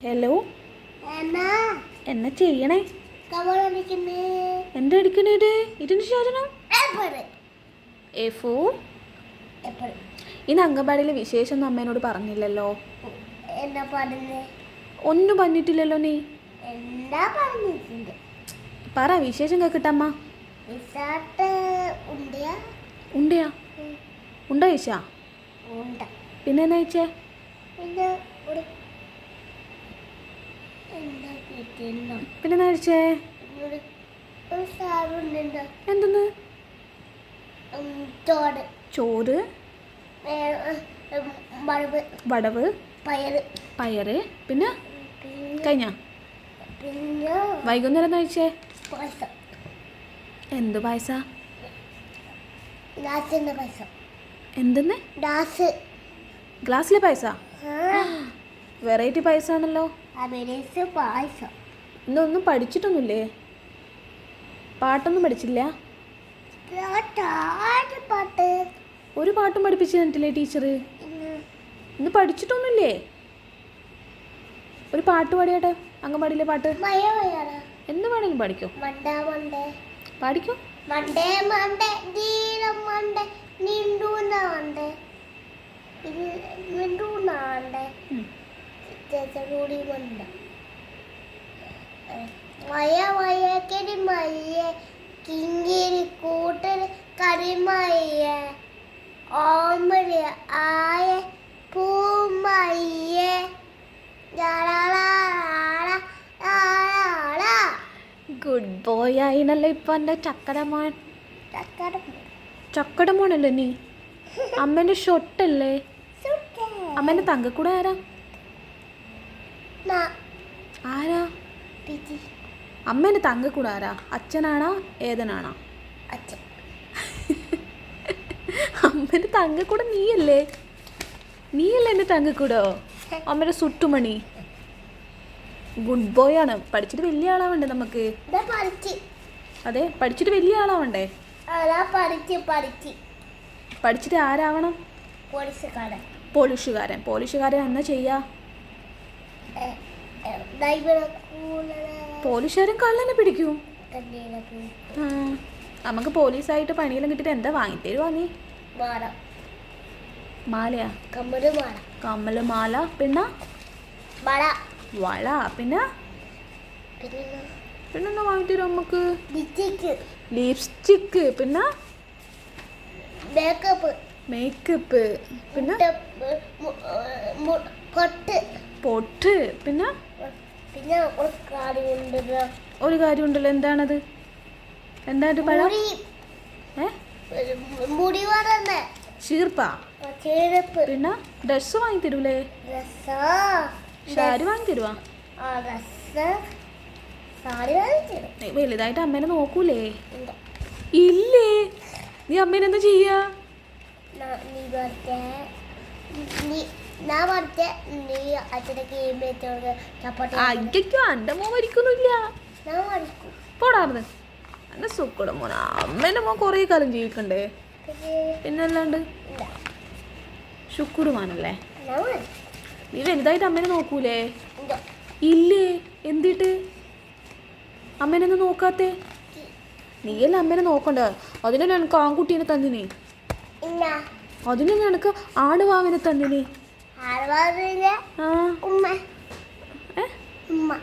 Hello എന്നാ? ചെയ്യണേ? എന്താ ഇതിന് എപ്പോഴും എ ഫോ ഇന്ന് അംഗൻവാടിയിലെ വിശേഷമൊന്നും അമ്മേനോട് പറഞ്ഞില്ലല്ലോ? ഒന്നും പറഞ്ഞിട്ടില്ലല്ലോ നീ? പറ വിശേഷം കേക്കിട്ടമ്മ ഉണ്ടയാ? ഉണ്ടയാ? ചേച്ചാ ഉണ്ട പിന്നെ എന്നാ കഴിച്ചേ പിന്നെ ഒരു എന്താ കിട്ടിയെന്നോ പിന്നെ എന്നാ കഴിച്ചേ ഒരു ഒരു സാറുണ്ട് എന്തെന്ന്? ചോറ്. വടവ്. പയറ്. പയറ്. പിന്നെ? പിന്നെ കഴിഞ്ഞ? പിന്നെ വൈകുന്നേരം കഴിച്ചേ? എന്ത് പായസ? എന്തെന്ന്? ഗ്ലാസ്സിലെ പായസ? വെറൈറ്റി പായസ പായസം? ഇന്നൊന്നും പഠിച്ചിട്ടൊന്നുമില്ലേ? പാട്ടൊന്നും പഠിച്ചില്ല? പാട്ട് ഒരു പാട്ടും പഠിപ്പിച്ചു തന്നിട്ടില്ലേ ടീച്ചർ? ഇന്ന്. പഠിച്ചിട്ടൊന്നുമില്ലേ? ഒരു പാട്ട് പാടിയാട്ടെ അംഗൻവാടിയിലെ പാട്ട്. എന്ത് വേണമെങ്കിലും മണ്ടേ പാടിക്കോ. മണ്ടേ മണ്ടേ നീളം വയ മയക്കരി മയ്യ കിങ്ങിരി കൂട്ടൽ കരിമയ്യ ഓമര് ആയ പൂമയ്യ. ഗുഡ് ബോയ് ആയിനല്ലോ ഇപ്പൊ എന്റെ ചക്കടമോൻ ചക്കടമോനല്ലേ നീ? അമ്മേന്റെ ഷൊട്ടല്ലേ? അമ്മേന്റെ തങ്കക്കൂടെ ആരാ? ആരാ? അമ്മേന്റെ തങ്കക്കൂടെ ആരാ? അച്ഛനാണോ? ഏതനാണോ? അച്ഛൻ. അമ്മേന്റെ തങ്കക്കൂടെ നീയല്ലേ? നീയല്ലേ എന്റെ തങ്കക്കൂടോ? അമ്മയുടെ സുട്ടുമണി. ഗുഡ് ബോയ് ആണ്. പഠിച്ചിട്ട് വലിയ ആളാവണ്ടേ നമുക്ക്? അതെ പഠിച്ചിട്ട് വലിയ ആളാവണ്ടേ? പഠിച്ചിട്ട് ആരാവണം? പോലീസുകാരൻ. പോളിഷുകാരൻ പോളിഷുകാരൻ എന്നാ ചെയ്യാ? പോലീഷുകാരൻ കള്ളനെ പിടിക്കും. നമുക്ക് പോലീസായിട്ട് പണിയെല്ലാം കിട്ടിട്ട് എന്താ വാങ്ങിത്തരുവാ നീ? മാലയാ? കമ്മൽ മാല. പിന്നെ വള പിന്ന പിന്നെ പിന്നെ പിന്നെന്താ? വാങ്ങിത്തരും നമുക്ക്? ലിപ്സ്റ്റിക്ക്. ലിപ്സ്റ്റിക്ക് പിന്നെ മേക്കപ്പ്. മേക്കപ്പ് പിന്നെ പൊട്ട്. പൊട്ട് പിന്നെ പിന്നെ ഒരു കാര്യമുണ്ടല്ലോ. ഒരു കാര്യമുണ്ടല്ലോ എന്താണത്? എന്താ പഴം? ഏ? ചീർപ്പാ? പിന്നെ ഡ്രസ്സ് വാങ്ങി തരൂലേ? ഷാരി വാങ്ങി തരുവാ? വലുതായിട്ട് അമ്മേനെ നോക്കൂലേ? ഇല്ലേ. നീ അമ്മേനെന്താ ചെയ്യാ? അയ്യോ മോൻ മരിക്കൊന്നുമില്ല. പോടാർന്ന് സുക്കുട മോന. അമ്മേന്റെ മോൻ കുറേ കാലം ജീവിക്കണ്ടേ? പിന്നെ? പിന്നെ അല്ലാണ്ട്? ഇല്ല. ശുക്രുമാനല്ലേ ഞാൻ മരിക്കും. നീ വലുതായിട്ട് അമ്മേനെ നോക്കൂലേ? ഇല്ല. എന്തിട്ട്? അമ്മേനെ നോക്കാത്തേ? നീയല്ല അമ്മേനെ നോക്കണ്ട? അതിനെ എനിക്ക് ആൺകുട്ടീനെ തന്നിനെ? അതിനല്ലേ എനിക്ക് ആടുവാവിനെ തന്നിനി? ഉമ്മ. ഉമ്മ.